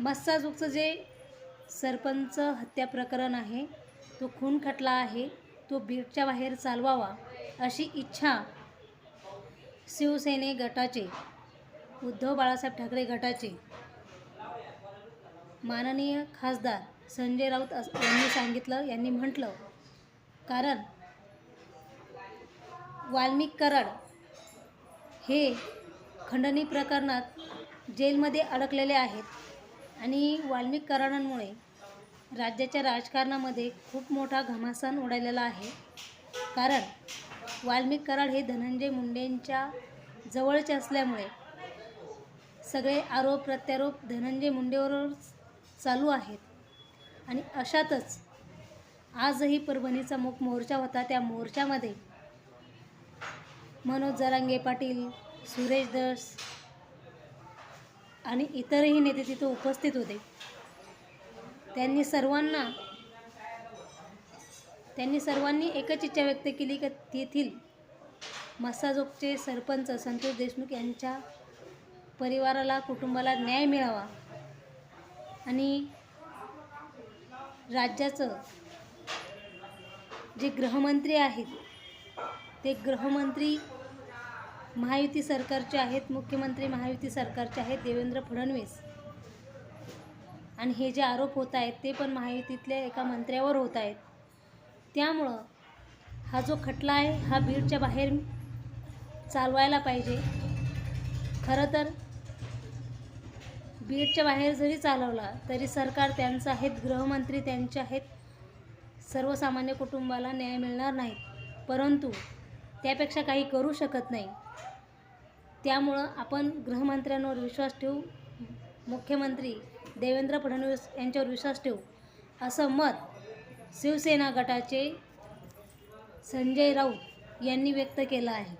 मस्साजूकचं जे सरपंच हत्या प्रकरण आहे तो खून खटला आहे तो बीडच्या बाहेर चालवावा अशी इच्छा शिवसेने गटाचे उद्धव बाळासाहेब ठाकरे गटाचे माननीय खासदार संजय राऊत अस यांनी सांगितलं यांनी म्हटलं कारण वाल्मिक कराड हे खंडणी प्रकरणात जेलमध्ये अडकलेले आहेत. आणि वाल्मिक कराडांमुळे राज्याच्या राजकारणामध्ये खूप मोठा घमासान उडालेला आहे. कारण वाल्मिक कराड हे धनंजय मुंडेंच्या जवळचे असल्यामुळे सगळे आरोप प्रत्यारोप धनंजय मुंडेवर चालू आहेत. आणि अशातच आजही परभणीचा मुख मोर्चा होता. त्या मोर्चामध्ये मनोज जरांगे पाटील सुरेश दस आणि इतरही नेते तिथे उपस्थित होते. त्यांनी सर्वांना त्यांनी सर्वांनी एकच इच्छा व्यक्त केली की तेथील मसाजोगचे सरपंच संतोष देशमुख यांच्या परिवाराला कुटुंबाला न्याय मिळावा आणि राज्याचं जे गृहमंत्री आहेत ते गृहमंत्री महायुती सरकारचे आहेत मुख्यमंत्री महायुती सरकारचे आहेत देवेंद्र फडणवीस. आणि हे जे आरोप होत आहेत ते पण महायुतीतल्या एका मंत्र्यावर होत आहेत. त्यामुळं हा जो खटला आहे हा बीडच्या बाहेर चालवायला पाहिजे. खरं तर बीडच्या बाहेर जरी चालवला तरी सरकार त्यांचं आहेत गृहमंत्री त्यांचे आहेत. सर्वसामान्य कुटुंबाला न्याय मिळणार नाही परंतु त्यापेक्षा काही करू शकत नाही. त्यामुळं आपण गृहमंत्र्यांवर विश्वास ठेवू मुख्यमंत्री देवेंद्र फडणवीस यांच्यावर विश्वास ठेवू असं मत शिवसेना गटाचे संजय राऊत यांनी व्यक्त केलं आहे.